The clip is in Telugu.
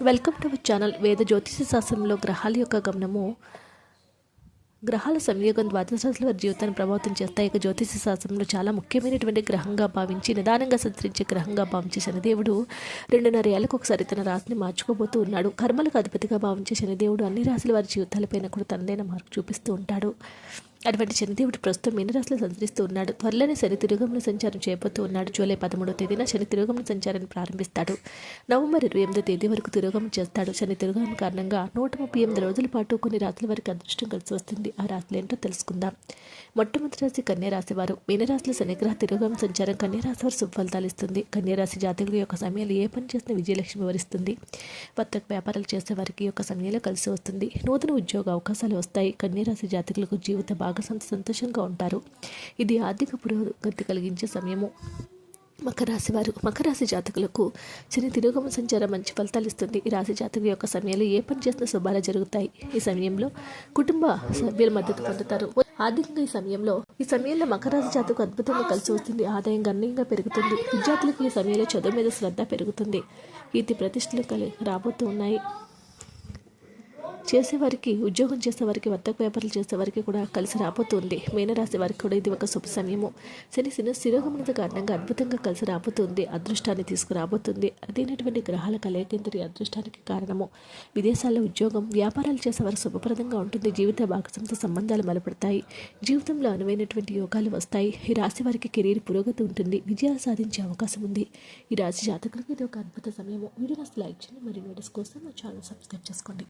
వెల్కమ్ టు అవర్ ఛానల్ వేద జ్యోతిష శాస్త్రంలో గ్రహాల యొక్క గమనము గ్రహాల సంయోగం ద్వాదశ రాశుల వారి జీవితాన్ని ప్రభావితం చేస్తాయి ఇక జ్యోతిష శాస్త్రంలో చాలా ముఖ్యమైనటువంటి గ్రహంగా భావించి నిదానంగా సంచరించే గ్రహంగా భావించే శనిదేవుడు రెండున్నర ఏళ్ళకు ఒకసారి తన రాశిని మార్చుకోబోతూ ఉన్నాడు కర్మలకు అధిపతిగా భావించే శనిదేవుడు అన్ని రాశుల వారి జీవితాలపైన కూడా తనదైన మార్పు చూపిస్తూ ఉంటాడు అటువంటి శనిదేవుడు ప్రస్తుతం మీనరాశిలో సంచరిస్తూ ఉన్నాడు. త్వరలోనే శని తిరుగమన సంచారం చేయబోతూ ఉన్నాడు. జూలై పదమూడో తేదీన శని తిరుగమన సంచారాన్ని ప్రారంభిస్తాడు. నవంబర్ ఇరవై ఎనిమిదో తేదీ వరకు తిరుగమనం చేస్తాడు. శని తిరుగమన కారణంగా నూట ముప్పై ఎనిమిది రోజుల పాటు కొన్ని రాత్రుల వరకు అదృష్టం కలిసి వస్తుంది. ఆ రాత్రులు ఏంటో తెలుసుకుందాం. మొట్టమొదటి రాశి కన్యారాశి వారు. మీనరాశిలో శనిగ్రహ తిరుగమన సంచారం కన్యారాశి వారు శుభ ఇస్తుంది. కన్యారాశి జాతకుల యొక్క సమయంలో ఏ పని చేసిన విజయలక్ష్మి వివరిస్తుంది. కొత్త వ్యాపారాలు చేసే వారికి యొక్క సమయంలో కలిసి వస్తుంది. నూతన ఉద్యోగ అవకాశాలు వస్తాయి. కన్యారాశి జాతకులకు జీవిత భాగస్వామి సంతోషంగా ఉంటారు. ఇది ఆర్థిక పురోగతి కలిగించే సమయము. మకర రాశి వారు మకర రాశి జాతకులకు చిన్న తిరుగమ సంచారం మంచి ఫలితాలు ఇస్తుంది. ఈ రాశి జాతకుల యొక్క సమయంలో ఏ పని చేసిన శుభాలు జరుగుతాయి. ఈ సమయంలో కుటుంబ సభ్యుల మద్దతు పొందుతారు. ఆర్థికంగా ఈ సమయంలో ఈ సమయంలో మకర రాశి జాతకు అద్భుతంగా కలిసి వస్తుంది. ఆదాయం గణనీయంగా పెరుగుతుంది. విద్యార్థులకు ఈ సమయంలో చదువు మీద శ్రద్ధ పెరుగుతుంది. ఇది ప్రతిష్టలు కలి రాబోతూ ఉన్నాయి. చేసేవారికి ఉద్యోగం చేసేవారికి వర్తక వ్యాపారాలు చేసేవారికి కూడా కలిసి రాబోతుంది. మీనరాశి వారికి కూడా ఇది ఒక శుభ సమయము. శని శని శిరోగమనత కారణంగా అద్భుతంగా కలిసి రాబోతుంది. అదృష్టాన్ని తీసుకురాబోతుంది. అదేనటువంటి గ్రహాల కలయికంతరి అదృష్టానికి కారణము. విదేశాల్లో ఉద్యోగం వ్యాపారాలు చేసేవారు శుభప్రదంగా ఉంటుంది. జీవిత భాగస్వామితో సంబంధాలు బలపడతాయి జీవితంలో అనువైనటువంటి యోగాలు వస్తాయి. ఈ రాశి వారికి కెరీర్ పురోగతి ఉంటుంది. విజయాలు సాధించే అవకాశం ఉంది. ఈ రాశి జాతకులకు ఇది ఒక అద్భుత సమయము. వీడియో లైక్ చేయండి. మరియు వీడియోస్ కోసం మా ఛానల్ సబ్స్క్రైబ్ చేసుకోండి.